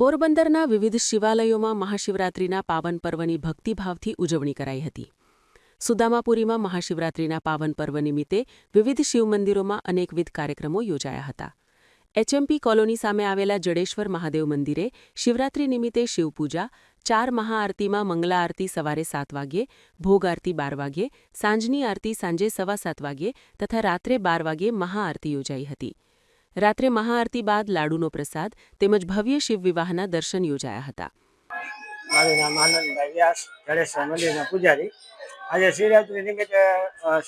પોરબંદરના વિવિધ શિવાલયોમાં મહાશિવરાત્રિના પાવન પર્વની ભક્તિભાવથી ઉજવણી કરાઈ હતી. સુદામાપુરીમાં મહાશિવરાત્રિના પાવન પર્વ નિમિત્તે વિવિધ શિવમંદિરોમાં અનેકવિધ કાર્યક્રમો યોજાયા હતા. એચએમપી કોલોની સામે આવેલા જડેશ્વર મહાદેવ મંદિરે શિવરાત્રિ નિમિત્તે શિવપૂજા, ચાર મહાઆરતીમાં મંગલા આરતી સવારે સાત વાગ્યે ભોગ આરતી બાર વાગ્યે, સાંજની આરતી સાંજે સવા સાત વાગ્યે તથા રાત્રે બાર વાગ્યે મહાઆરતી યોજાઈ હતી. રાત્રે મહાઆરતી બાદ લાડુનો પ્રસાદ તેમજ ભવ્ય શિવ વિવાહના દર્શન યોજાયા હતા. મારું નામ આનંદભાઈ વ્યાસ, જડેશ્વર મંદિરના પૂજારી. આજે શિવરાત્રી નિમિત્તે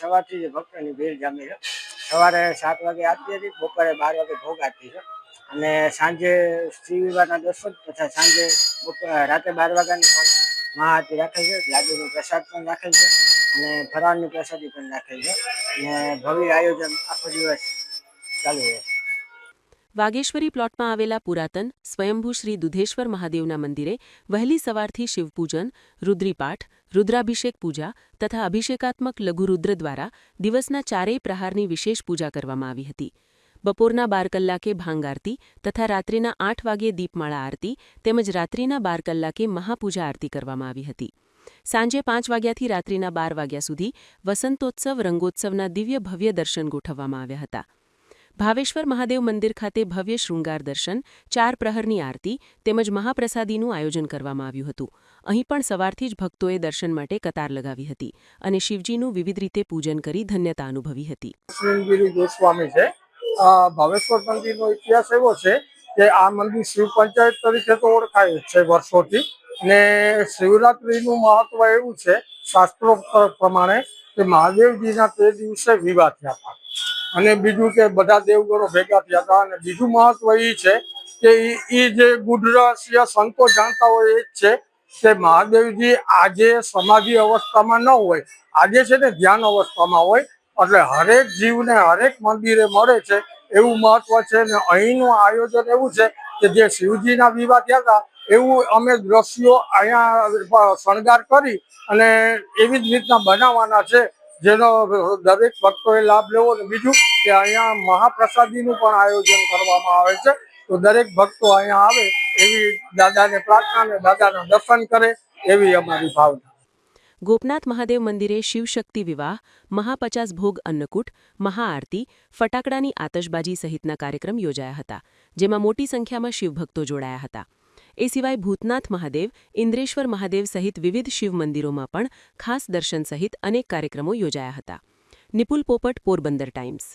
સવારથી જે ભક્તોની ભીડ જામી છે. સવારે સાત વાગે આરતી હતી, બપોરે બાર વાગે ભોગ આરતી છે. અને સાંજે શ્રી વિવાહના દર્શન તથા સાંજે રાતે બાર વાગ્યાની પણ મહાઆરતી રાખે છે, લાડુનો પ્રસાદ પણ રાખેલ છે અને ફરાળની પ્રસાદી પણ રાખેલ છે. અને ભવ્ય આયોજન આખો દિવસ ચાલુ રહે વાગેશ્વરી પ્લોટમાં આવેલા પુરાતન, સ્વયંભૂ શ્રી દુધેશ્વર મહાદેવના મંદિરે વહેલી સવારથી શિવપૂજન, રુદ્રીપાઠ, રુદ્રાભિષેક પૂજા તથા અભિષેકાત્મક લઘુરુદ્ર દ્વારા દિવસના ચારેય પ્રહારની વિશેષ પૂજા કરવામાં આવી હતી. બપોરના બાર કલાકે ભાંગ આરતી તથા રાત્રિના આઠ વાગ્યે દીપમાળા આરતી તેમજ રાત્રિના બાર કલાકે મહાપૂજા આરતી કરવામાં આવી હતી. સાંજે પાંચ વાગ્યાથી રાત્રિના બાર વાગ્યા સુધી વસંતોત્સવ રંગોત્સવના દિવ્ય ભવ્ય દર્શન ગોઠવવામાં આવ્યા હતા. ભાવેશ્વર મહાદેવ મંદિર ખાતે ભવ્ય શૃંગાર દર્શન, ચાર પ્રહરની આરતી તેમજ મહાપ્રસાદીનું આયોજન કરવામાં આવ્યું હતું. અહીં પણ સવારથી જ ભક્તોએ દર્શન માટે કતાર લગાવી હતી અને શિવજીનું વિવિધ રીતે પૂજન કરી ધન્યતા અનુભવી હતી. શ્રીગીરી ગોસ્વામી છે. ભાવેશ્વર મંદિરનો ઇતિહાસ એવો છે કે આ મંદિર શિવ પંચાયત તરીકે તો ઓળખાય છે વર્ષોથી ને શિવરાત્રીનું મહત્વ એવું છે શાસ્ત્રો પ્રમાણે કે મહાદેવજીના તે દિવસે વિવાહ થયા હતા. અને બીજું કે બધા દેવગણો ભેગા થયા હતા. અને બીજું મહત્વ એ છે કે એ જે ગુઢ રહસ્ય સંતો જાણતા હોય એ જ છે કે મહાદેવજી આજે સમાધિ અવસ્થામાં ન હોય. આજે છે ને ધ્યાન અવસ્થામાં હોય. એટલે હરેક જીવને હરેક મંદિરે મળે છે. એવું મહત્વ છે ને અહીંનું આયોજન એવું છે કે જે શિવજીના વિવાહ થયા હતા, એવું અમે દ્રશ્યો અહીંયા શણગાર કરી અને એવી જ રીતના બનાવવાના છે. જેનો દરેક ભક્તોએ લાભ લેવો અને બીજું કે અહીંયા મહાપ્રસાદીનું પણ આયોજન કરવામાં આવે છે. તો દરેક ભક્તો અહીંયા આવે એવી દાદાને પ્રાર્થના અને દાદાના દર્શન કરે એવી અમારી ભાવના. ગોપનાથ મહાદેવ મંદિરે શિવશક્તિ વિવાહ, મહાપચાસ ભોગ અન્નકૂટ, મહાઆરતી, ફટાકડાની આતશબાજી સહિતના કાર્યક્રમ યોજાયા હતા, જેમાં મોટી સંખ્યામાં શિવભક્તો જોડાયા હતા. એ સિવાય ભૂતનાથ મહાદેવ, ઇન્દ્રેશ્વર મહાદેવ સહિત વિવિધ શિવ મંદિરોમાં પણ ખાસ દર્શન સહિત અનેક કાર્યક્રમો યોજાયા હતા. નિપુલ પોપટ, પોરબંદર ટાઈમ્સ.